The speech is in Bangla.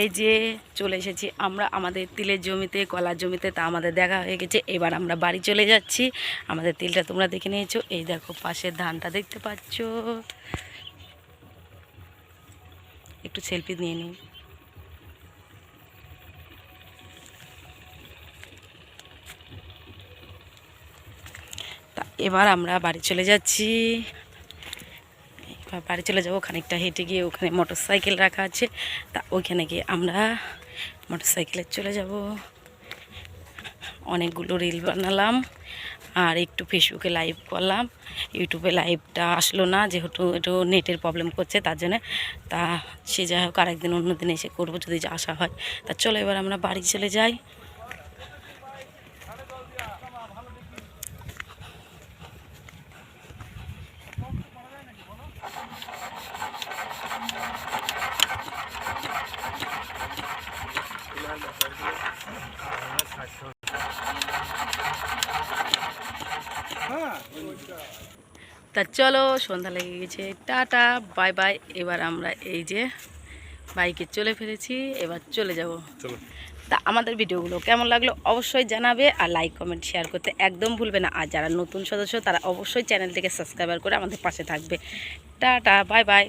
এই যে চলে এসেছি আমরা আমাদের তিলের জমিতে, কলার জমিতে, তা আমাদের দেখা হয়ে গেছে। এবার আমরা বাড়ি চলে যাচ্ছি। আমাদের তিলটা তোমরা দেখে নিয়েছো। এই দেখো পাশের ধানটা দেখতে পাচ্ছ। একটু সেলফি নিয়ে নিই। এবার আমরা বাড়ি চলে যাচ্ছি। বাড়ি চলে যাব, খানিকটা হেঁটে গিয়ে ওখানে মোটর সাইকেল রাখা আছে। তা ওইখানে গিয়ে আমরা মোটর সাইকেলে চলে যাব। অনেকগুলো রিল বানালাম আর একটু ফেসবুকে লাইভ করলাম। ইউটিউবে লাইভটা আসলো না, যেহেতু একটু নেটের প্রবলেম করছে, তার জন্য। তা সে যাই হোক, আরেকদিন অন্য দিন এসে করব, যদি আসা হয়। তা চলো এবার আমরা বাড়ি চলে যাই। তা চলো সন্ধ্যা লেগে গেছে। টাটা বাই বাই। এবার আমরা এই যে বাইকে চলে ফেলেছি এবার চলে যাব। তা আমাদের ভিডিওগুলো কেমন লাগল অবশ্যই জানাবে আর লাইক কমেন্ট শেয়ার করতে একদম ভুলবে না। আর যারা নতুন সদস্য তারা অবশ্যই চ্যানেলটিকে সাবস্ক্রাইবার করে আমাদের পাশে থাকবে। টাটা বাই বাই।